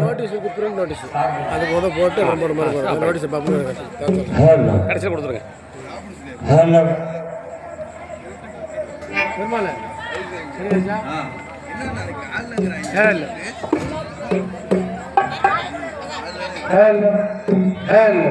நோட்டீஸுக்கு print notice அது போத போட்டு ரொம்ப ரொம்ப நோட்டீஸ் பார்ப்போம். கடைசியில் hello hello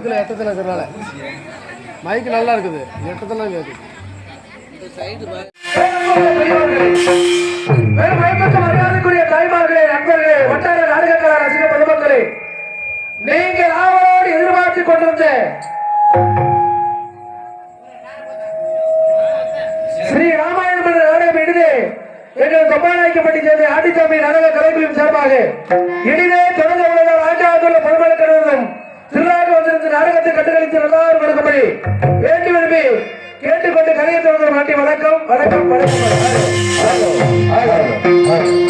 இடத்துல எட்டத்தில் இருக்கிறனால மைக் நல்லா இருக்குது. எட்டத்தில் கேட்குது மரியாதைக்குரிய தாய்மார்களே நண்பர்களே வட்டார நாடகக்கலா ரசிக பொதுமக்களே நீங்கள் ஆவலோடு எதிர்பார்த்து கொண்டிருந்த ஸ்ரீ ராமாயணம் நாடகம் இனிதே எங்கள் கொப்பாநாய்க்கப்பட்டி சேர்ந்த ஆண்டிச்சாமி நாடக கலைக்குழுவின் சார்பாக இனிதே தொடர்ந்து உலக ஆண்டாண்டுள்ள பொதுமக்களும் திருநாடு வந்திருந்த நாடகத்தை கண்டுகளித்து எல்லாரும் கொடுக்கும்படி வேண்டி விரும்பி கேட்டுக்கொண்டு கதையை தொடர்ந்து மாட்டி வணக்கம். வணக்கம். வணக்கம்.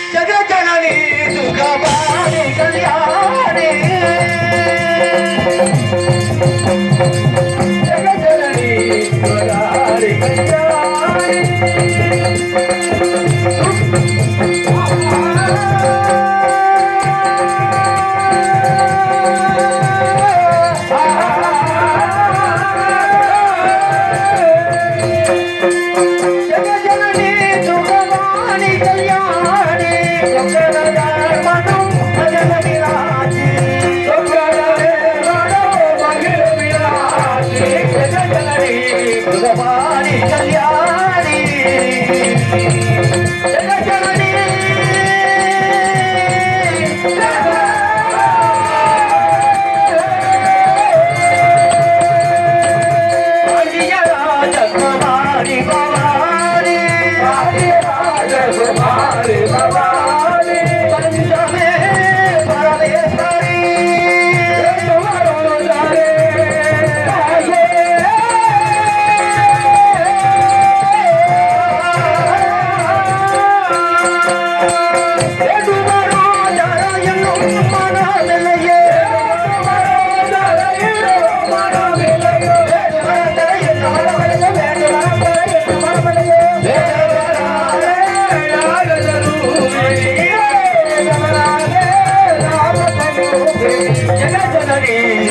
Yeah.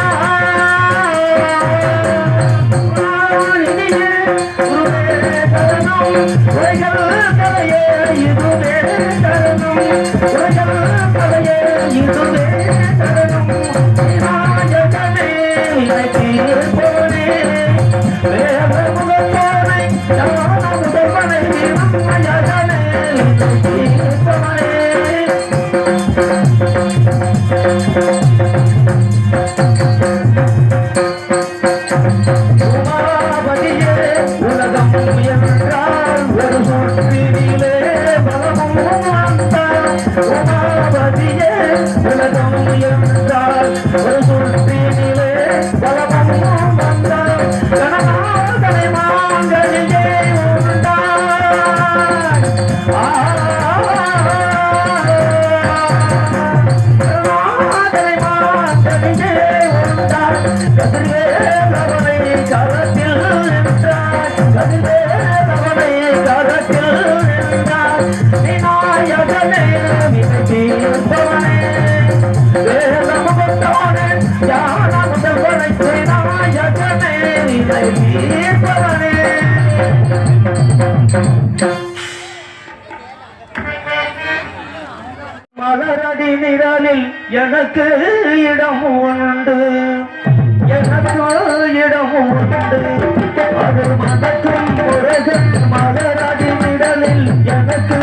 ಶರಣು ಒಳಗಲು ಕಲೆಯ ಇದುವೇ ಶರಣು ಒಳಗಲು ಕಲೆಯ ಇದುವೇ ಶರಣು ರಾಜನೇ ಇದಕ್ಕೆ உமாபதியே உலகம் என்றால் ஒரு சுற்றினிலே பலமும் வந்தால் கனகாதனை மாங்கனியே உண்டாய் ஆ மாதனை மாதனியே உண்டாய் கதிரே அவனை கரத்தில் நின்றாய். கதிரே மலரடி நிழலில் எனக்கு இடம் உண்டு. எனக்கு இடம் உண்டு. அது மனக்கும் மலரடி நிழலில் எனக்கு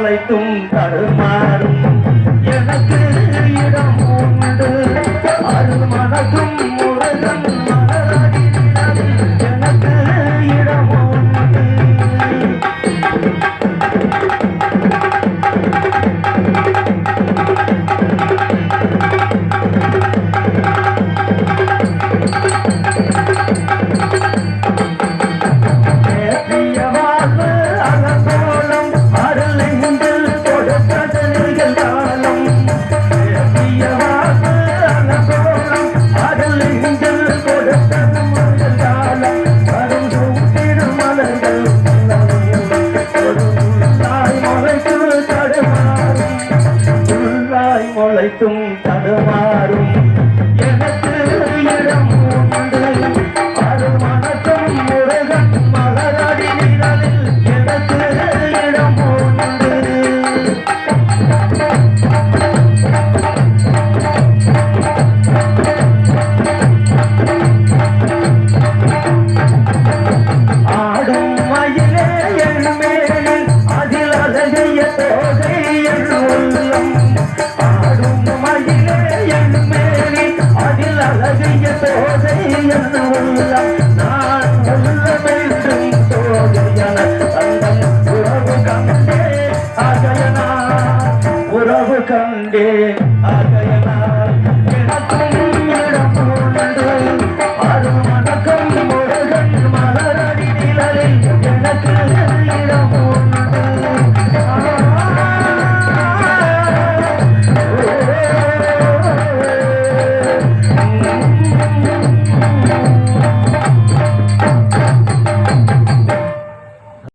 அலைத்தும் தடுமாறும் எனக்கு இடம் உண்டு. அது மனதும் முருகன் எனக்கு இடம் உண்டு. Thank you. முளைத்தும் தடுமாறும். எனக்கு இடம்